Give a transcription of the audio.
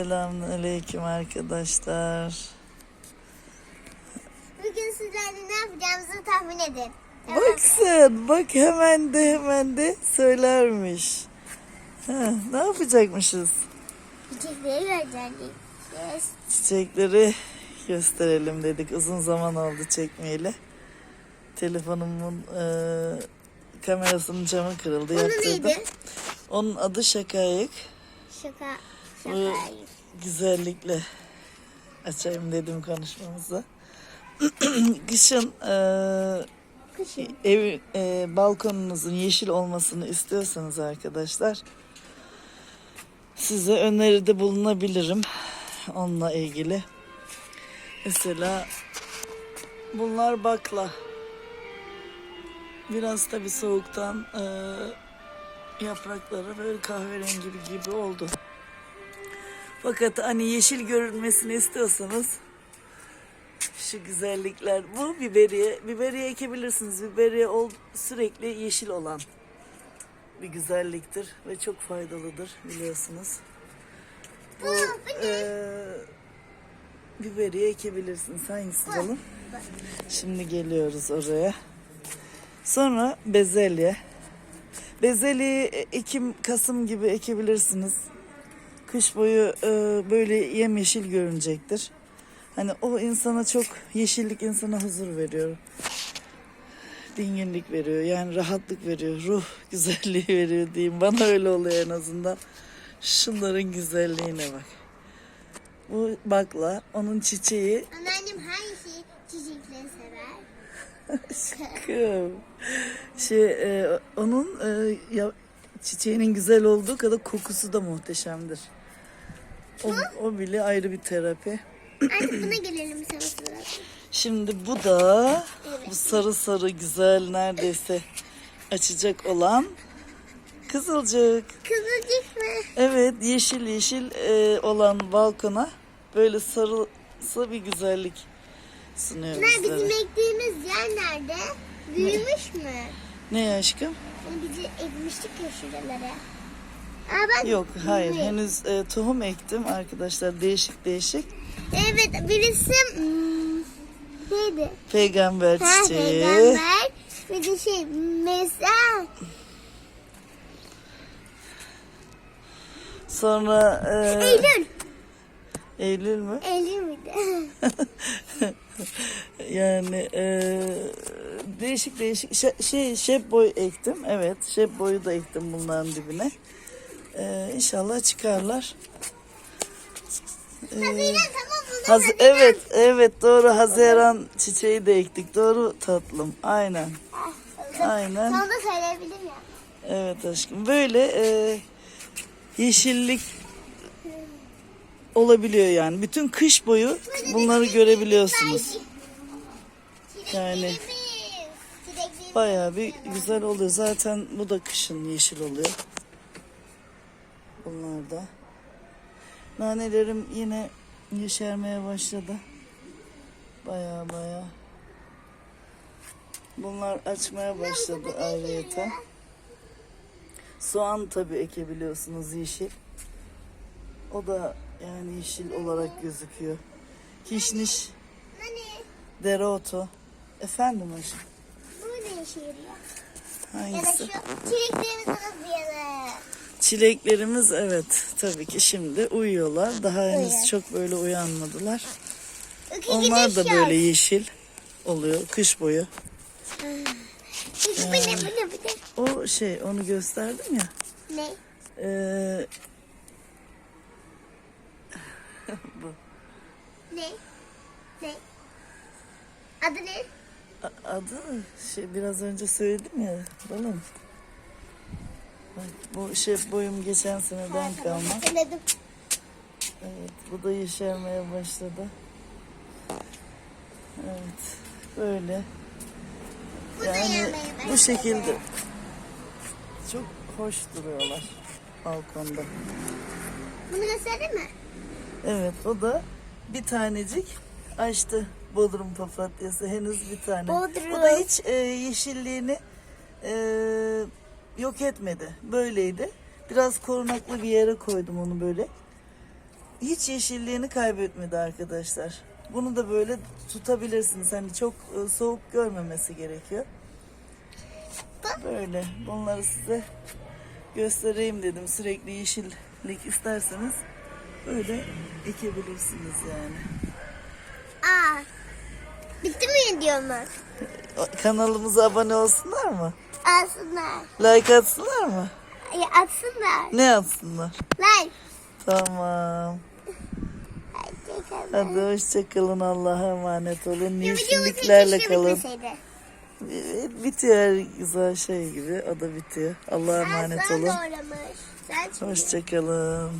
Selamünaleyküm arkadaşlar. Bugün sizlerle ne yapacağımızı tahmin edin. Bak sen, bak hemen de hemen de söylermiş. Ha, ne yapacakmışız? Çiçekleri. Yes. Çiçekleri gösterelim dedik. Uzun zaman oldu çekmeyeli. Telefonumun e, kamerasının camı kırıldı. Onun yaptırdım. neydi? Onun adı Şakayık. Şaka. Şaka. güzellikle açayım dedim konuşmamızı. Kışın e, Kışın. ev e, balkonunuzun yeşil olmasını istiyorsanız arkadaşlar size öneride bulunabilirim onunla ilgili. Mesela bunlar bakla. Biraz tabi soğuktan e, yaprakları böyle kahverengi gibi oldu. Fakat hani yeşil görünmesini istiyorsanız şu güzellikler. Bu biberiye. Biberiye ekebilirsiniz. Biberiye ol, sürekli yeşil olan bir güzelliktir ve çok faydalıdır biliyorsunuz. Bu eee biberiye ekebilirsiniz. Hangisi balım? Şimdi geliyoruz oraya. Sonra bezelye. Bezelyeyi Ekim, Kasım gibi ekebilirsiniz. Kış boyu e, böyle yemyeşil görünecektir. Hani o insana çok yeşillik insana huzur veriyor. Dinginlik veriyor. Yani rahatlık veriyor. Ruh güzelliği veriyor diyeyim. Bana öyle oluyor en azından. Şunların güzelliğine bak. Bu bakla. Onun çiçeği. Anneannem hangi çiçekleri sever? Kım. Şey, e, onun e, ya, çiçeğinin güzel olduğu kadar kokusu da muhteşemdir. O, o bile ayrı bir terapi. Artık buna gelelim. Şimdi bu da bu sarı sarı güzel neredeyse açacak olan kızılcık. Kızılcık mı? Evet yeşil yeşil e, olan balkona böyle sarısı bir güzellik sunuyor bizim bizlere. ektiğimiz yer nerede? Büyümüş mü? Ne aşkım? Bizi ekmiştik ya şuralara. Aa bak. Yok hayır büyüyor. henüz e, tohum ektim arkadaşlar değişik değişik. Evet birisi hmm, neydi? Peygamber Ha çiçeği. peygamber. Bir de şey mesela Sonra e, Eylül. Eylül mü? Eylül müydü? Yani e, değişik değişik şey, şey şep boy ektim. Evet şep boyu da ektim bunların dibine. E, inşallah çıkarlar. E, bunlar Haz- evet evet doğru Haziran çiçeği de ektik. Doğru tatlım. Aynen. Aynen. Sana da söyleyebilirim ya. Evet aşkım. Böyle e, yeşillik olabiliyor yani. Bütün kış boyu bunları görebiliyorsunuz. Yani bayağı bir güzel oluyor. Zaten bu da kışın yeşil oluyor. Bunlar da. Nanelerim yine yeşermeye başladı. Bayağı bayağı. Bunlar açmaya başladı ayrıyeten. Soğan tabii ekebiliyorsunuz yeşil. O da yani yeşil olarak gözüküyor. Kişniş, dereotu. Efendim aşkım. bu ne işe yarıyor? Ya da Hangisi? şu çileklerimiz nasıl diyelim? Çileklerimiz evet tabii ki şimdi uyuyorlar. Daha henüz Uyuyor. çok böyle uyanmadılar. İki Onlar da böyle yeşil oluyor kış boyu. Bu bu bu ne? O şey onu gösterdim ya. Ne? Ee, Ne? Ne? Adı ne? a- adı şey biraz önce söyledim ya balım. Bu şef boyum geçen seneden kalma. Hatırladım. Evet, bu da yeşermeye başladı. Evet, böyle. Bu Yani bu şekilde çok hoş duruyorlar balkonda. Bunu gösterdin mi? Evet, o da bir tanecik açtı Bodrum papatyası. Henüz bir tane. Bodrum. O da hiç e, yeşilliğini e, yok etmedi. Böyleydi. Biraz korunaklı bir yere koydum onu böyle. hiç yeşilliğini kaybetmedi arkadaşlar. Bunu da böyle tutabilirsiniz. Hani çok e, soğuk görmemesi gerekiyor. Böyle bunları size göstereyim dedim. Sürekli yeşillik isterseniz böyle ekebilirsiniz yani. Aa. Bitti mi videomuz? Kanalımıza abone olsunlar mı? Atsınlar. Like atsınlar mı? Ay, atsınlar. Ne atsınlar? Like. Tamam. Hoşçakalın. Hadi hoşçakalın. Allah'a emanet olun. Hiç kalın. Bitiyor güzel şey gibi. O da bitiyor. Allah'a emanet olun. Sen Hoşçakalın.